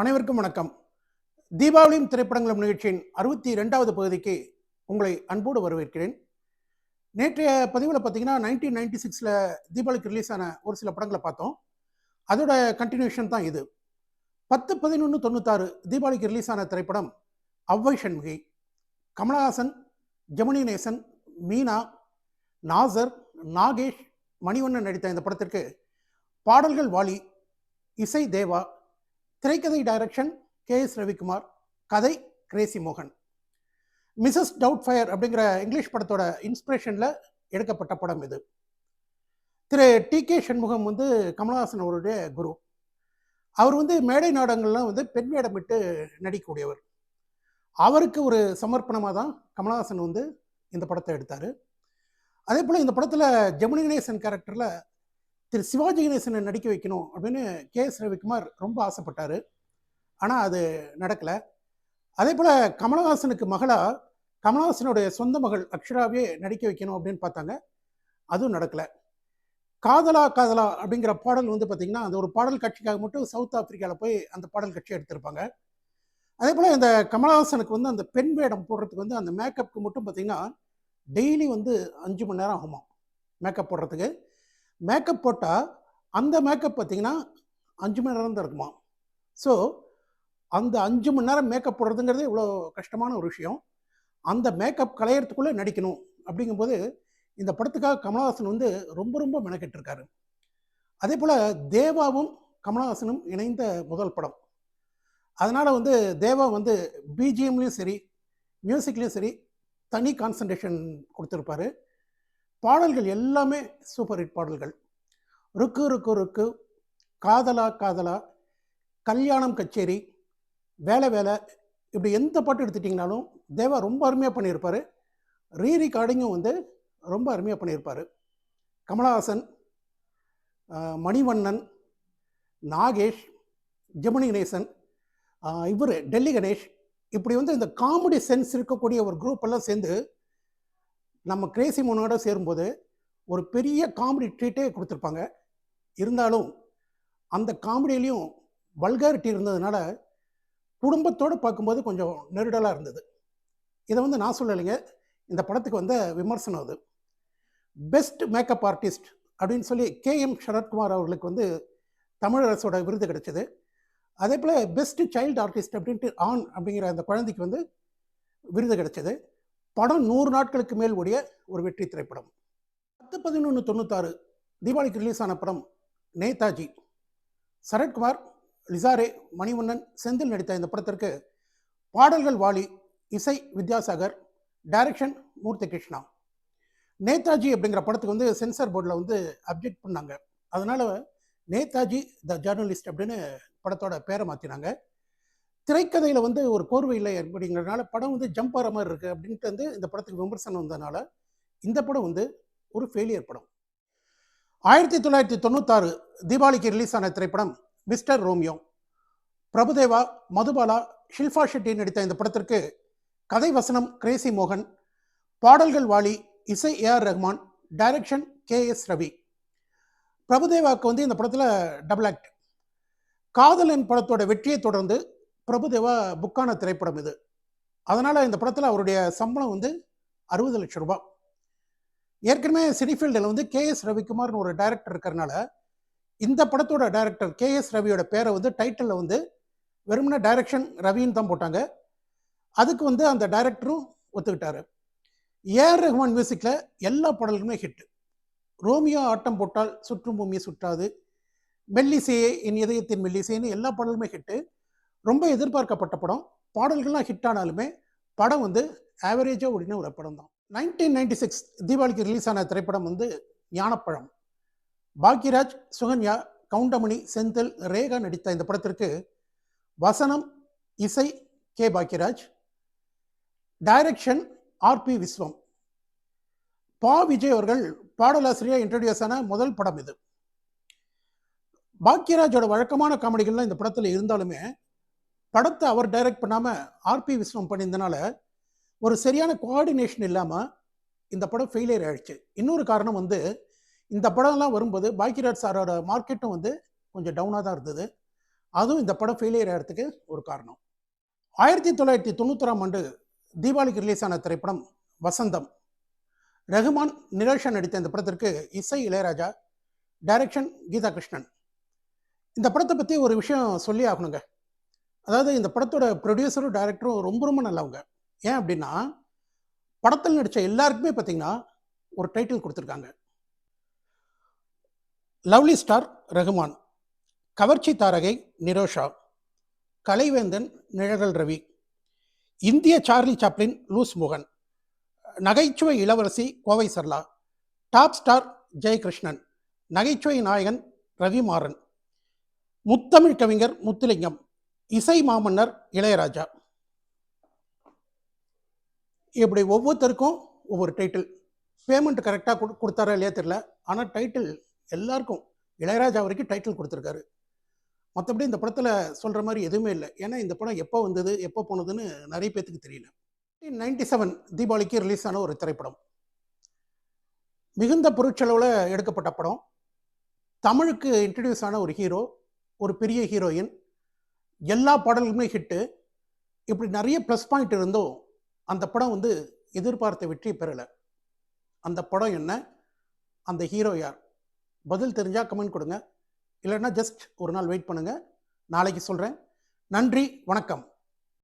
அனைவருக்கும் வணக்கம். தீபாவளியும் திரைப்படங்களும் நிகழ்ச்சியின் அறுபத்தி ரெண்டாவது பகுதிக்கு உங்களை அன்போடு வரவேற்கிறேன். நேற்றைய பதிவில் பார்த்தீங்கன்னா நைன்டீன் நைன்டி சிக்ஸில் தீபாவளிக்கு ரிலீஸ் ஆன ஒரு சில படங்களை பார்த்தோம். அதோட கண்டினியூஷன் தான் இது. பத்து பதினொன்று தொண்ணூத்தாறு தீபாவளிக்கு ரிலீஸ் ஆன திரைப்படம் அவ்வை சண்முகி கமலஹாசன் ஜெமினி நேசன் மீனா நாசர் நாகேஷ் மணிவண்ணன் நடித்த இந்த படத்திற்கு பாடல்கள் வாலி இசை தேவா திரைக்கதை டைரக்ஷன் கே எஸ் ரவிக்குமார் கதை கிரேசி மோகன். மிஸ்ஸஸ் டவுட் ஃபயர் அப்படிங்கிற இங்கிலீஷ் படத்தோட இன்ஸ்பிரேஷனில் எடுக்கப்பட்ட படம் இது. திரு டி கே சண்முகம் வந்து கமலஹாசன் அவருடைய குரு. அவர் வந்து மேடை நாடகங்கள்லாம் வந்து பெண் வேடமிட்டு நடிக்கக்கூடியவர். அவருக்கு ஒரு சமர்ப்பணமாக தான் கமலஹாசன் வந்து இந்த படத்தை எடுத்தார். அதே போல் இந்த படத்தில் ஜெமினி கணேசன் கேரக்டரில் திரு சிவாஜி கணேசனை நடிக்க வைக்கணும் அப்படின்னு கே எஸ் ரவிக்குமார் ரொம்ப ஆசைப்பட்டார். ஆனால் அது நடக்கலை. அதே போல் கமலஹாசனுக்கு மகளாக கமலஹாசனுடைய சொந்த மகள் அக்ஷராவே நடிக்க வைக்கணும் அப்படின்னு பார்த்தாங்க. அதுவும் நடக்கலை. காதலா காதலா அப்படிங்கிற பாடல் வந்து பார்த்திங்கன்னா அந்த ஒரு பாடல் காட்சிக்காக மட்டும் சவுத் ஆப்பிரிக்காவில் போய் அந்த பாடல் கட்சி எடுத்திருப்பாங்க. அதே போல் இந்த கமலஹாசனுக்கு வந்து அந்த பெண் வேடம் போடுறதுக்கு வந்து அந்த மேக்கப்புக்கு மட்டும் பார்த்திங்கன்னா டெய்லி வந்து அஞ்சு மணி நேரம் ஆகுமா மேக்கப் போடுறதுக்கு. மேக்கப் போட்டால் அந்த மேக்கப் பார்த்தீங்கன்னா அஞ்சு மணி நேரம் தான் இருக்குமா? ஸோ அந்த அஞ்சு மணி நேரம் மேக்கப் போடுறதுங்கிறது இவ்வளோ கஷ்டமான ஒரு விஷயம். அந்த மேக்கப் கலையறதுக்குள்ளே நடிக்கணும். அப்படிங்கும்போது இந்த படத்துக்காக கமலஹாசன் வந்து ரொம்ப ரொம்ப மெனக்கெட்டிருக்காரு. அதே போல் தேவாவும் கமலஹாசனும் இணைந்த முதல் படம். அதனால் வந்து தேவா வந்து பிஜிஎம்லேயும் சரி மியூசிக்லேயும் சரி தனி கான்சன்ட்ரேஷன் கொடுத்துருப்பாரு. பாடல்கள் எல்லாமே சூப்பர் ஹிட் பாடல்கள். ருக்கு ருக்கு ருக்கு காதலா காதலா கல்யாணம் கச்சேரி வேலை வேலை இப்படி எந்த பாட்டு எடுத்துட்டிங்கனாலும் தேவா ரொம்ப அருமையாக பண்ணியிருப்பார். ரீ ரெக்கார்டிங்கும் வந்து ரொம்ப அருமையாக பண்ணியிருப்பார். கமலஹாசன் மணிவண்ணன் நாகேஷ் ஜெமினி கணேசன் இவர் டெல்லி கணேஷ் இப்படி வந்து இந்த காமெடி சென்ஸ் இருக்கக்கூடிய ஒரு குரூப் எல்லாம் சேர்ந்து நம்ம கிரேசி மோனோட சேரும்போது ஒரு பெரிய காமெடி ட்ரீட்டே கொடுத்துருப்பாங்க. இருந்தாலும் அந்த காமெடியிலையும் வல்காரிட்டி இருந்ததுனால குடும்பத்தோடு பார்க்கும்போது கொஞ்சம் நெருடலாக இருந்தது. இதை வந்து நான் சொல்லலைங்க. இந்த படத்துக்கு வந்த விமர்சனம் அது. பெஸ்ட் மேக்கப் ஆர்டிஸ்ட் அப்படின்னு சொல்லி கே எம் சரத்குமார் அவர்களுக்கு வந்து தமிழரசோட விருது கிடைச்சது. அதே போல் பெஸ்ட் சைல்டு ஆர்டிஸ்ட் அப்படின்ட்டு ஆண் அப்படிங்கிற அந்த குழந்தைக்கு வந்து விருது கிடைச்சது. படம் நூறு நாட்களுக்கு மேல் ஓடிய ஒரு வெற்றி திரைப்படம். பத்து பதினொன்று தொண்ணூத்தாறு தீபாவளிக்கு ரிலீஸ் ஆன படம் நேதாஜி. சரத்குமார் லிசாரே மணிவண்ணன் செந்தில் நடித்த இந்த படத்திற்கு பாடல்கள் வாலி இசை வித்யாசாகர் டைரக்ஷன் மூர்த்தி கிருஷ்ணா. நேதாஜி அப்படிங்கிற படத்துக்கு வந்து சென்சார் போர்டில் வந்து அப்ஜெக்ட் பண்ணாங்க. அதனால் நேதாஜி த ஜேர்னலிஸ்ட் அப்படின்னு படத்தோட பேரை மாற்றினாங்க திரைக்கதையில் வந்து ஒரு கோர்வை இல்லை அப்படிங்கிறதுனால படம் வந்து ஜம்ப் ஆகிற மாதிரி இருக்குது அப்படின்ட்டு வந்து இந்த படத்துக்கு விமர்சனம் வந்ததுனால இந்த படம் வந்து ஒரு ஃபெயிலியர் படம். ஆயிரத்தி தொள்ளாயிரத்தி தொண்ணூத்தாறு தீபாவளிக்கு ரிலீஸ் ஆன திரைப்படம் மிஸ்டர் ரோமியோ. பிரபுதேவா மதுபாலா ஷில்பா ஷெட்டி நடித்த இந்த படத்திற்கு கதை வசனம் கிரேசி மோகன் பாடல்கள் வாலி இசை A R Rahman direction K S Ravi. பிரபுதேவாவுக்கு வந்து இந்த படத்தில் டபுள் ஆக்ட் காதலன் படத்தோட வெற்றியை தொடர்ந்து பிரபுதேவா புக்கான திரைப்படம் இது. அதனால் இந்த படத்தில் அவருடைய சம்பளம் வந்து அறுபது லட்சம் ரூபாய். ஏற்கனவே சினிஃபீல்டில் வந்து கே எஸ் ரவிக்குமார்னு ஒரு டைரக்டர் இருக்கிறனால இந்த படத்தோட டைரக்டர் கே எஸ் ரவியோட பேரை வந்து டைட்டிலில் வந்து வெறுமனே டைரக்ஷன் ரவின்னு தான் போட்டாங்க. அதுக்கு வந்து அந்த டைரக்டரும் ஒத்துக்கிட்டாரு. ஏஆர் ரஹ்மான் மியூசிக்கில் எல்லா பாடல்களுமே ஹிட் ரோமியோ ஆட்டம் போட்டால் சுற்றும் பூமியை சுற்றாது. மெல்லிசையே என் இதயத்தின் மெல்லிசைன்னு எல்லா பாடலுமே ஹிட்டு. ரொம்ப எதிர்பார்க்கப்பட்ட படம். பாடல்கள்லாம் ஹிட் ஆனாலுமே படம் வந்து ஆவரேஜாக ஓடின ஒரு படம் தான். நைன்டீன் நைன்டி சிக்ஸ் தீபாவளிக்கு ரிலீஸ் ஆன திரைப்படம் வந்து ஞானப்பழம். பாக்யராஜ் சுகன்யா கவுண்டமணி செந்தில் ரேகா நடித்த இந்த படத்திற்கு வசனம் இசை K. Bhagyaraj direction R P Viswam. Pa. Vijay அவர்கள் பாடலாசிரியர் இன்ட்ரடியூஸ் ஆன முதல் படம் இது. பாக்யராஜோட வழக்கமான காமெடிகள்லாம் இந்த படத்தில் இருந்தாலுமே படத்தை அவர் டைரக்ட் பண்ணாமல் ஆர்பி விஸ்வம் பண்ணியிருந்தனால ஒரு சரியான கோஆர்டினேஷன் இல்லாமல் இந்த படம் ஃபெயிலியர் ஆயிடுச்சு. இன்னொரு காரணம் வந்து இந்த படம்லாம் வரும்போது பாக்கியராஜ் சாரோட மார்க்கெட்டும் வந்து கொஞ்சம் டவுனாக தான் இருந்தது. அதுவும் இந்த படம் ஃபெயிலியர் ஆகிறதுக்கு ஒரு காரணம். ஆயிரத்தி தொள்ளாயிரத்தி தொண்ணூத்தொராம் ஆண்டு தீபாவளிக்கு ரிலீஸ் ஆன திரைப்படம் வசந்தம். ரகுமான் நிரோஷா நடித்த இந்த படத்திற்கு இசை இளையராஜா டைரக்ஷன் கீதா கிருஷ்ணன் இந்த படத்தை பற்றி ஒரு விஷயம் சொல்லி ஆகணுங்க. அதாவது இந்த படத்தோட ப்ரொடியூசரும் டைரக்டரும் ரொம்ப ரொம்ப நல்லவங்க. ஏன் அப்படின்னா படத்தில் நடித்த எல்லாருக்குமே பார்த்தீங்கன்னா ஒரு டைட்டில் கொடுத்துருக்காங்க. லவ்லி ஸ்டார் ரகுமான் கவர்ச்சி தாரகை நிரோஷா கலைவேந்தன் நிழகல் ரவி இந்திய சார்லி சாப்ளின் லூஸ் மோகன் நகைச்சுவை இளவரசி கோவை சர்லா டாப் ஸ்டார் ஜெயகிருஷ்ணன் நகைச்சுவை நாயகன் ரவி மாறன் முத்தமிழ் கவிஞர் முத்துலிங்கம் இசை மாமன்னர் இளையராஜா. இப்படி ஒவ்வொருத்தருக்கும் ஒவ்வொரு டைட்டில் பேமெண்ட் கரெக்டாக கொடு கொடுத்தாரா இல்லையா தெரில ஆனால் டைட்டில் எல்லாருக்கும் இளையராஜா வரைக்கும் டைட்டில் கொடுத்துருக்காரு. மற்றபடி இந்த படத்தில் சொல்கிற மாதிரி எதுவுமே இல்லை. ஏன்னா இந்த படம் எப்போ வந்தது எப்போ போனதுன்னு நிறைய பேத்துக்கு தெரியல. நைன்டி செவன் தீபாவளிக்கு ரிலீஸ் ஆன ஒரு திரைப்படம். மிகுந்த பொருட்செலவில் எடுக்கப்பட்ட படம். தமிழுக்கு இன்ட்ரடியூஸ் ஆன ஒரு ஹீரோ ஒரு பெரிய ஹீரோயின் எல்லா பாடல்களுமே ஹிட்டு இப்படி நிறைய ப்ளஸ் பாயிண்ட் இருந்தும் அந்த படம் வந்து எதிர்பார்த்த வெற்றி பெறலை. அந்த படம் என்ன? அந்த ஹீரோ யார்? பதில் தெரிஞ்சால் கமெண்ட் கொடுங்க. இல்லைன்னா ஜஸ்ட் ஒரு நாள் வெயிட் பண்ணுங்கள் நாளைக்கு சொல்கிறேன் நன்றி வணக்கம்.